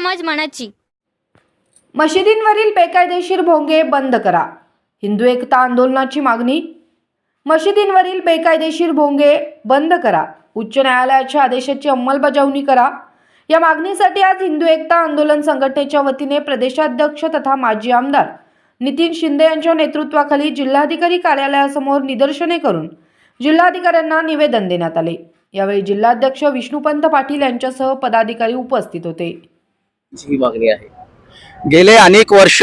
मनाची. मशिदींवरील बेकायदेशीर भोंगे बंद करा. हिंदू एकता आंदोलनाची मागणी? मशिदींवरील बेकायदेशीर भोंगे बंद करा. उच्च न्यायालयाच्या आदेशाची अंमलबजावणी करा. या मागणीसाठी आज हिंदू एकता आंदोलन संघटनेच्या वतीने प्रदेशाध्यक्ष तथा माजी आमदार नितीन शिंदे यांच्या नेतृत्वाखाली जिल्हाधिकारी कार्यालयासमोर निदर्शने करून जिल्हाधिकाऱ्यांना निवेदन देण्यात आले. यावेळी जिल्हाध्यक्ष विष्णुपंत पाटील यांच्यासह पदाधिकारी उपस्थित होते. ही मागणी आहे. गेले अनेक वर्ष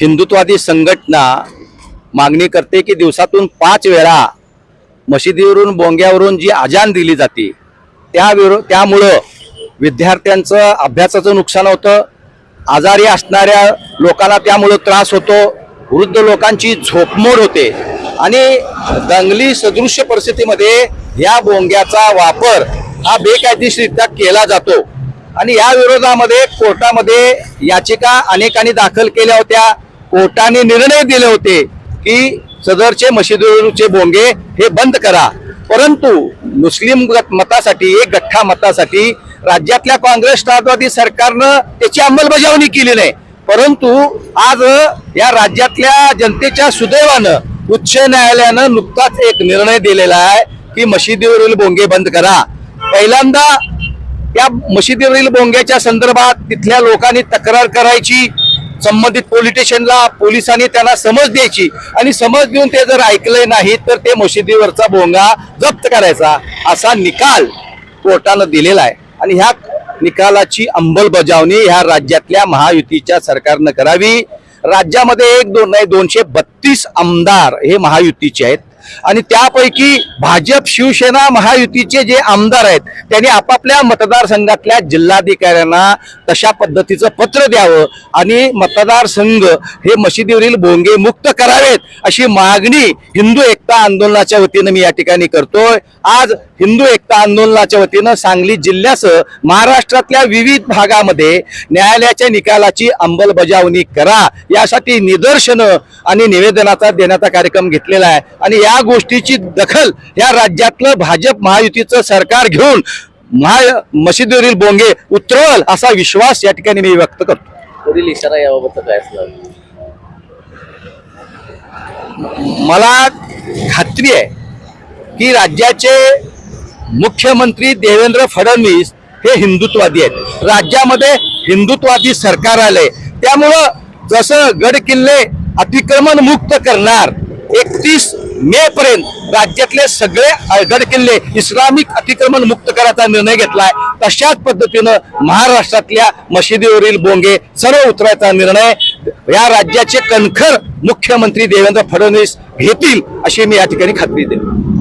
हिंदुत्वादी संघटना मागणी करते की दिवसातून पाच वेळा मशिदीवरून बोंग्यावरून जी आजान दिली जाते त्या विरो त्यामुळं विद्यार्थ्यांचं अभ्यासाचं नुकसान होतं. आजारी असणाऱ्या लोकांना त्यामुळं त्रास होतो. वृद्ध लोकांची झोपमोड होते. आणि दंगली सदृश्य परिस्थितीमध्ये या बोंग्याचा वापर हा बेकायदेशीरित्या केला जातो. आणि या विरोधामध्ये कोर्टामध्ये याचिका अनेकांनी दाखल केल्या होत्या. कोर्टाने निर्णय दिले होते की सदरचे मशिदीवरचे बोंगे हे बंद करा. परंतु मुस्लिम मतासाठी एक गठ्ठा मतासाठी राज्यातल्या काँग्रेस राष्ट्रवादी सरकारनं त्याची अंमलबजावणी केली नाही. परंतु आज या राज्यातल्या जनतेच्या सुदैवानं उच्च न्यायालयानं नुकताच एक निर्णय दिलेला आहे की मशिदीवरील बोंगे बंद करा. पहिल्यांदा या मशिदीवरील बोंग्याच्या संदर्भात तिथल्या लोकांनी तक्रार करायची संबंधित पोलीस स्टेशनला पोलिसांनी त्यांना समज द्यायची. आणि समज देऊन ते जर ऐकले नाही तर ते मशिदीवरचा बोंगा जप्त करायचा असा निकाल कोर्टानं दिलेला आहे. आणि ह्या निकालाची अंमलबजावणी ह्या राज्यातल्या महायुतीच्या सरकारनं करावी. राज्यामध्ये एक दोन नाही दोनशे बत्तीस आमदार हे महायुतीचे आहेत. आणि त्यापैकी भाजप शिवसेना महायुतीचे जे आमदार आहेत त्यांनी आपापल्या मतदारसंघातल्या जिल्हाधिकाऱ्यांना तशा पद्धतीचं पत्र द्यावं आणि मतदारसंघ हे मशिदीवरील भोंगे मुक्त करावेत अशी मागणी हिंदू एकता आंदोलनाच्या वतीनं मी या ठिकाणी करतोय. आज हिंदू एकता आंदोलनाच्या वतीनं सांगली जिल्ह्यासह महाराष्ट्रातल्या विविध भागामध्ये न्यायालयाच्या निकालाची अंमलबजावणी करा यासाठी निदर्शनं आणि निवेदनाचा देण्याचा कार्यक्रम घेतलेला आहे. आणि या गोष्टीची दखल या राज्यातलं भाजप महायुतीचं सरकार घेऊन महा मशिदीवरील बोंगे उतरवल असा विश्वास या ठिकाणी मी व्यक्त करतो. पुढील इशारा याबाबत काय असणार? मला खात्री आहे की राज्याचे मुख्यमंत्री देवेंद्र फडणवीस हे हिंदुत्वादी आहेत. राज्यामध्ये हिंदुत्वादी सरकार आले त्यामुळं जसं गड किल्ले अतिक्रमण मुक्त करणार एकतीस मे पर्यंत राज्यातले सगळे गड किल्ले इस्लामिक अतिक्रमण मुक्त करायचा निर्णय घेतलाय. तशाच पद्धतीनं महाराष्ट्रातल्या मशिदीवरील बोंगे सर्व उतरायचा निर्णय या राज्याचे कणखर मुख्यमंत्री देवेंद्र फडणवीस घेतील अशी मी या ठिकाणी खात्री देतो.